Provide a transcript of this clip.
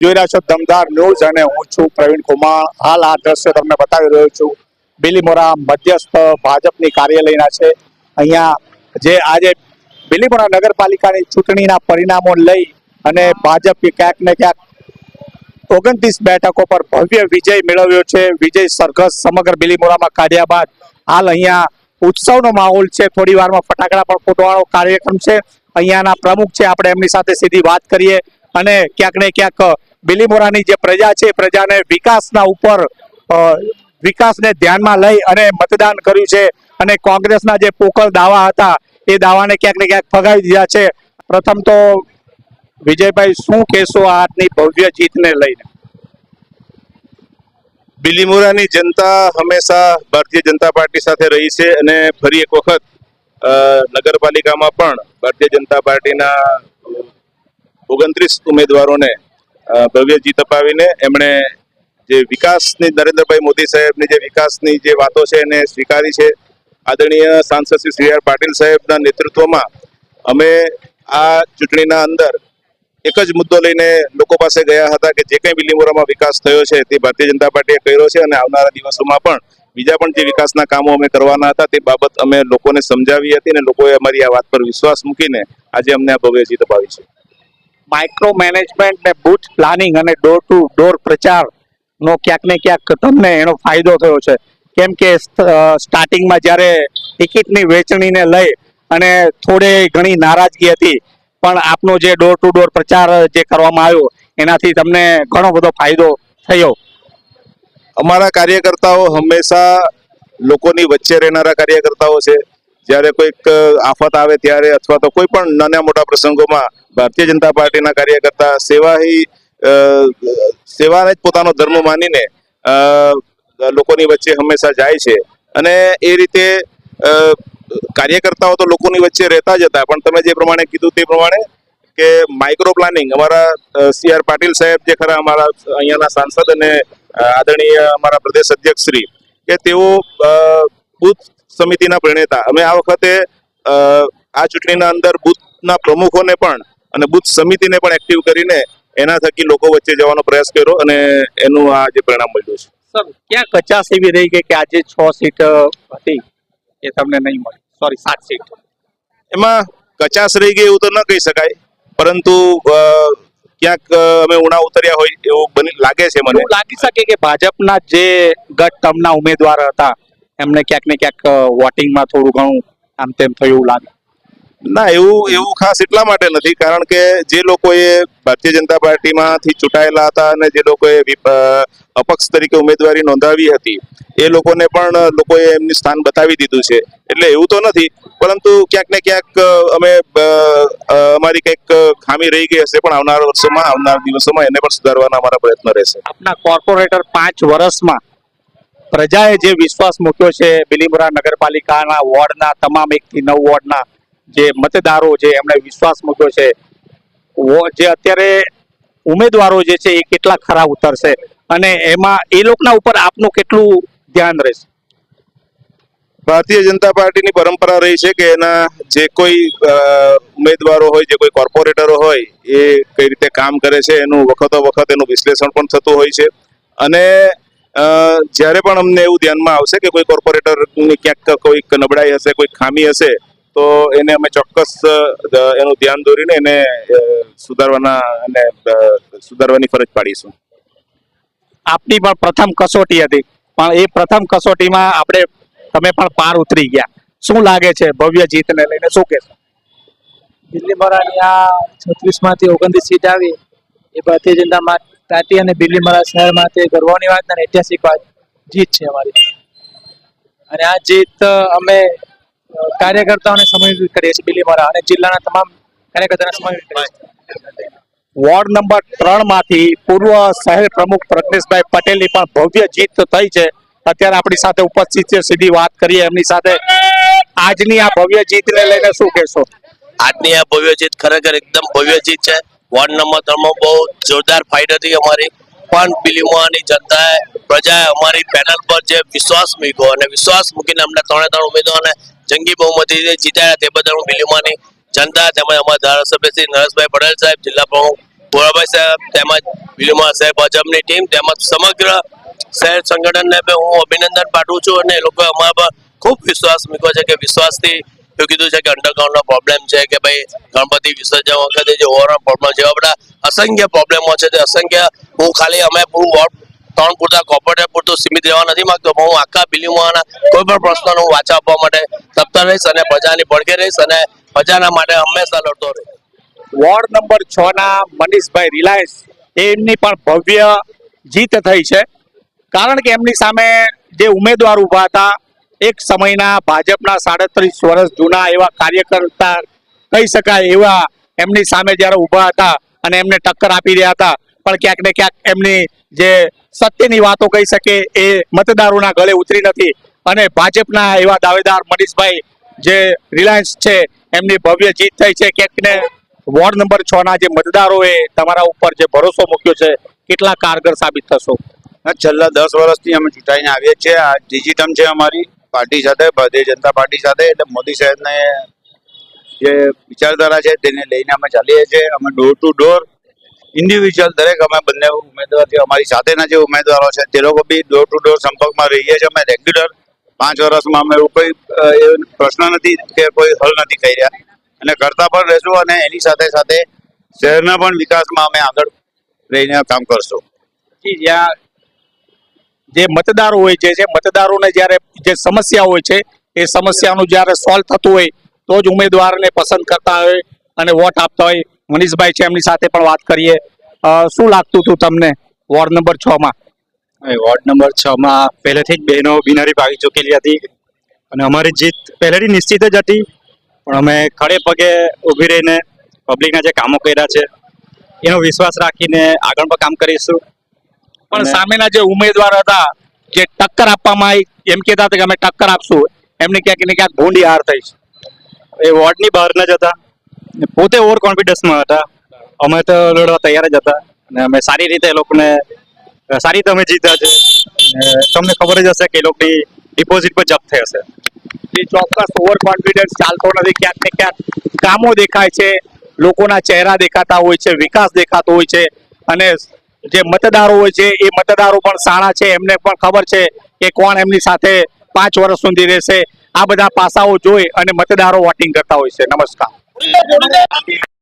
જોઈ રહ્યા છો, દમદાર ન્યૂઝ અને હું છું પ્રવીણ કુમાર. હાલ આ દ્રશ્ય તમને બતાવી રહ્યો છું. બિલીમોરા મધ્યસ્થ ભાજપની કાર્યાલયના છે. અહીંયા જે આજે બિલીમોરા નગરપાલિકાની ચૂંટણીના પરિણામો લઈ અને ભાજપ ક્યાંક ને ક્યાંક ઓગણત્રીસ બેઠકો પર ભવ્ય વિજય મેળવ્યો છે. વિજય સરઘસ સમગ્ર બિલીમોરામાં કાઢ્યા બાદ હાલ અહીંયા ઉત્સવનો માહોલ છે. થોડી વારમાં ફટાકડા પણ ફૂટવાનો કાર્યક્રમ છે. અહીંયાના પ્રમુખ છે. આપણે એમની સાથે સીધી વાત કરીએ અને ક્યાંક ને ક્યાંક બિલીમોરાની જે પ્રજા છે પ્રજાને વિકાસના ઉપર વિકાસને ધ્યાનમાં લઈ અને મતદાન કર્યું છે. અને કોંગ્રેસના જે પોકળ દાવા હતા, એ દાવાને ક્યાંક ને ક્યાંક ફગાવી દીધા છે. પ્રથમ તો વિજયભાઈ, શું કહેશો આજની ભવ્ય જીતને લઈને? બિલીમોરાની જનતા હંમેશા ભારતીય જનતા પાર્ટી સાથે રહી છે અને ફરી એક વખત નગરપાલિકામાં પણ ભારતીય જનતા પાર્ટીના ઓગણત્રીસ ઉમેદવારોને ભવ્ય જીત અપાવીને એમણે જે વિકાસની નરેન્દ્રભાઈ મોદી સાહેબની જે વિકાસની જે વાતો છે એને સ્વીકારી છે. આદરણીય સાંસદ શ્રી સી આર પાટીલ સાહેબના નેતૃત્વમાં અમે આ ચૂંટણીના અંદર એક જ મુદ્દો લઈને લોકો પાસે ગયા હતા કે જે કંઈ બિલીમોરામાં વિકાસ થયો છે તે ભારતીય જનતા પાર્ટીએ કર્યો છે અને આવનારા દિવસોમાં પણ બીજા પણ જે વિકાસના કામો અમે કરવાના હતા તે બાબત અમે લોકોને સમજાવી હતી અને લોકોએ અમારી આ વાત પર વિશ્વાસ મૂકીને આજે અમને આ ભવ્ય જીત અપાવી છે. માઇક્રો મેનેજમેન્ટ ને બુથ પ્લાનિંગ અને ડોર ટુ ડોર પ્રચાર નો ક્યાંક ને ક્યાંક તમને એનો ફાયદો થયો છે. કેમ કે સ્ટાર્ટિંગમાં જ્યારે ટિકિટની વેચણીને લઈ અને થોડે ઘણી નારાજગી હતી, પણ આપનો જે ડોર ટુ ડોર પ્રચાર જે કરવામાં આવ્યો, એનાથી તમને ઘણો બધો ફાયદો થયો. અમારા કાર્યકર્તાઓ હંમેશા લોકોની વચ્ચે રહેનારા કાર્યકર્તાઓ છે. જ્યારે કોઈક આફત આવે ત્યારે અથવા તો કોઈ પણ નાના મોટા પ્રસંગોમાં ભારતીય જનતા પાર્ટીના કાર્યકર્તા સેવા સેવાને જ પોતાનો ધર્મ માનીને લોકોની વચ્ચે હંમેશા જાય છે. અને એ રીતે કાર્યકર્તાઓ તો લોકોની વચ્ચે રહેતા જ હતા. પણ તમે જે પ્રમાણે કીધું તે પ્રમાણે કે માઇક્રો પ્લાનિંગ અમારા સી આર પાટીલ સાહેબ જે ખરા અમારા અહીંયાના સાંસદ અને આદરણીય અમારા પ્રદેશ અધ્યક્ષ શ્રી, કે તેઓ બુથ સમિતિના પ્રણેતા. અમે આ વખતે આ ચૂંટણીના અંદર બુથના પ્રમુખોને પણ અને બુથ સમિતિને પણ એક્ટિવ કરીને એના થકી લોકો વચ્ચે જવાનો પ્રયાસ કર્યો અને એનું આ જે પરિણામ મળ્યું છે. સર ક્યાં કચાસ એવી રહી ગઈ કે આજે છ સીટ હતી એ તમને નહીં મળી? સોરી સાત સીટ. એમાં કચાશ રહી ગઈ એવું તો ન કહી શકાય પરંતુ ક્યાંક અમે ઉણા ઉતર્યા હોય એવું બની લાગે છે મને. લાગી શકે કે ભાજપના જે ગત તમના ઉમેદવાર હતા એમને ક્યાંક ને ક્યાંક વોટિંગમાં થોડું ઘણું આમ તેમ થયું એવું લાગે. ના એવું એવું ખાસ એટલા માટે નથી કારણ કે જે લોકોએ ભારતીય જનતા પાર્ટીમાંથી ચૂંટાયેલા હતા અને જે લોકોએ અપક્ષ તરીકે ઉમેદવારી નોંધાવી હતી એ લોકોને પણ લોકોએ એમની સ્થાન બતાવી દીધું છે. એટલે એવું તો નથી પરંતુ ક્યાંક ને ક્યાંક અમે અમારી કંઈક ખામી રહી ગઈ હશે પણ આવનારા વર્ષોમાં આવનારા દિવસોમાં એને પણ સુધારવાના અમારા પ્રયત્ન રહેશે. આપના કોર્પોરેટર પાંચ વર્ષમાં પ્રજાએ જે વિશ્વાસ મૂક્યો છે બિલીમોરા નગરપાલિકાના વોર્ડના, તમામ એકથી નવ વોર્ડના જે મતદારો જે એમણે વિશ્વાસ મૂક્યો છે. જે અત્યારે ઉમેદવારો જે છે, એ કેટલા ખરા ઉતરશે? અને એમાં એ લોકોના ઉપર આપનું કેટલું ધ્યાન રહેશે? ભારતીય જનતા પાર્ટીની પરંપરા રહી છે કે એના જે કોઈ ઉમેદવારો હોય, જે કોઈ કોર્પોરેટરો હોય, એ કઈ રીતે કામ કરે છે, એનું વખતો વખત એનું વિશ્લેષણ પણ થતું હોય છે. અને જ્યારે પણ અમને એવું ધ્યાનમાં આવશે કે કોઈ કોર્પોરેટરની ક્યાંક કોઈક નબળાઈ હશે કોઈ ખામી હશે તો એને અમે ચોક્કસ એનું ધ્યાન દોરીને એને સુધારવાના અને સુધારવાની ફરજ પાડીશું. આપની પણ પ્રથમ કસોટી હતી પણ એ પ્રથમ કસોટીમાં આપણે તમે પણ પાર ઉતરી ગયા. શું લાગે છે ભવ્ય જીતને લઈને શું કહેશો? મહારાણી આ છત્રીસમાંથી ઓગણત્રીસ સીટ આવી એ ભારતીય જનતા પાર્ટી અને બિલીમોરા શહેરમાં તે ગર્વની વાત અને ઐતિહાસિક વાત જીત છે અમારી. અને આ જીત અમે કાર્યકર્તાઓને સમર્પિત કરીએ છીએ બિલીમોરા અને જિલ્લાના તમામ કાર્યકર્તાને સમર્પિત કરીએ છીએ. વોર્ડ નંબર ત્રણમાંથી પૂર્વ શહેર પ્રમુખ પ્રજ્ઞેશભાઈ પટેલની પણ ભવ્ય જીત થઈ છે. અત્યારે આપણી સાથે ઉપસ્થિત છે સીધી વાત કરીએ એમની સાથે આજની આ ભવ્ય જીતને લઈને શું કહેશો? આજની આ ભવ્ય જીત ખરેખર એકદમ ભવ્ય જીત છે. વોર્ડ નંબર ત્રણમાં બહુ જોરદાર ફાઇટ હતી અમારી. પણ બિલીમોરાની જનતાએ, પ્રજાએ અમારી પેનલ પર જે વિશ્વાસ મૂક્યો અને વિશ્વાસ મૂકીને અમને ત્રણે ત્રણ ઉમેદવારોને જંગી બહુમતીથી જીતાડ્યા તે બદલ હું બિલીમોરાની જનતા તેમજ અમારા ધારાસભ્ય શ્રી નરેશભાઈ પટેલ સાહેબ, જિલ્લા પ્રમુખ ભોળાભાઈ સાહેબ તેમજ બિલીમોરા સાહેબ, ભાજપની ટીમ તેમજ સમગ્ર શહેર સંગઠનને હું અભિનંદન પાઠવું છું અને લોકોએ અમારા પર ખૂબ વિશ્વાસ મૂક્યો છે કે વિશ્વાસથી એવું કીધું છે કે અંડરગ્રાઉન્ડનો પ્રોબ્લેમ છે કે ભાઈ ગણપતિ વિસર્જન વખતે જે ઓવરઓલ પ્રોબ્લેમ જેવા બધા અસંખ્ય પ્રોબ્લેમો છે તે અસંખ્ય હું ખાલી અમે પૂરું વોર્ડ ત્રણ પૂરતા કોર્પોરેટર પૂરતું સીમિત રહેવા નથી માંગતો, પણ હું આખા બિલીમોરાના કોઈ પણ પ્રશ્નનો હું વાચા આપવા માટે તત્પર રહીશ અને પ્રજાની પડખે રહીશ અને પ્રજાના માટે હંમેશા લડતો રહીશ. વોર્ડ નંબર છ ના મનીષભાઈ રિલાયન્સ, એમની પણ ભવ્ય જીત થઈ છે. કારણ કે એમની સામે જે ઉમેદવાર ઊભા હતા એક સમયના ભાજપના સાડત્રીસ વર્ષ જૂના એવા કાર્યકર્તા કહી શકાય એવા એમની સામે જ્યારે ઊભા હતા અને એમને ટક્કર આપી રહ્યા હતા, પણ ક્યાંક ને ક્યાંક એમની જે સત્યની વાતો કહી શકે એ મતદારોના ગળે ઉતરી નથી. અને ભાજપના એવા દાવેદાર મનીષભાઈ જે રિલાયન્સ છે, એમની ભવ્ય જીત થઈ છે. ક્યાંક ને વોર્ડ નંબર છ ના જે મતદારોએ તમારા ઉપર જે ભરોસો મૂક્યો છે, કેટલા કારગર સાબિત થશો? છેલ્લા દસ વર્ષથી અમે ચૂંટાઈને આવીએ છીએ. આ ડિજિટમ છે અમારી. પાર્ટી સાથે, ભારતીય જનતા પાર્ટી સાથે, એટલે મોદી સાહેબને જે વિચારધારા છે તેને લઈને અમે ચાલીએ છીએ. અમે ડોર ટુ ડોર ઇન્ડિવિજ્યુઅલ દરેક અમે બંને ઉમેદવાર છે અમારી સાથેના જે ઉમેદવારો છે, તે લોકો બી ડોર ટુ ડોર સંપર્કમાં રહીએ છીએ. અમે રેગ્યુલર પાંચ વર્ષમાં અમે એવું કોઈ પ્રશ્ન નથી કે કોઈ હલ નથી કરી રહ્યા. અને કરતા પણ રહેશું અને એની સાથે સાથે શહેરના પણ વિકાસમાં અમે આગળ રહીને કામ કરશું. જ્યાં જે મતદારો હોય છે, જે મતદારોને જ્યારે જે સમસ્યા હોય છે, એ સમસ્યાનું જ્યારે સોલ્વ થતું હોય, તો જ ઉમેદવારને પસંદ કરતા હોય અને વોટ આપતા હોય. મનીષભાઈ છે, એમની સાથે પણ વાત કરીએ. શું લાગતું હતું તમને વોર્ડ નંબર છ માં? વોર્ડ નંબર છ માં પહેલેથી જ બહેનો બિનારી ભાગી ચૂકેલી હતી અને અમારી જીત પહેલેથી નિશ્ચિત જ હતી. પણ અમે ખડે પગે ઊભી રહીને પબ્લિકના જે કામો કર્યા છે, એનો વિશ્વાસ રાખીને આગળ પણ કામ કરીશું. પણ સામેના જે ઉમેદવાર હતા જે ટક્કર આપવામાં આવી એમ કહેતા હતા કે અમે ટક્કર આપશું. એમને ક્યાંક ને ક્યાંક ભૂંડી હાર થઈ છે. એ વોર્ડની બહાર જ હતા પોતે ઓવર કોન્ફિડન્સમાં હતા. અમે તો લડવા તૈયાર જ હતા. અને અમે સારી રીતે એ લોકોને સારી રીતે અમે જીત્યા છે. તમને ખબર જ હશે કે એ લોકોની ડિપોઝિટ પર જપ્ત થઈ હશે એ ચોક્કસ ઓવર કોન્ફિડન્સ ચાલતો નથી. ક્યાંક ને ક્યાંક કામો દેખાય છે લોકોના ચહેરા દેખાતા હોય છે વિકાસ દેખાતો હોય છે. અને જે મતદારો હોય છે, એ મતદારો પણ સારા છે, એમને પણ ખબર છે કે કોણ એમની સાથે પાંચ વર્ષ સુધી રહેશે. આ બધા પાસાઓ જોઈ અને મતદારો વોટિંગ કરતા હોય છે. નમસ્કાર.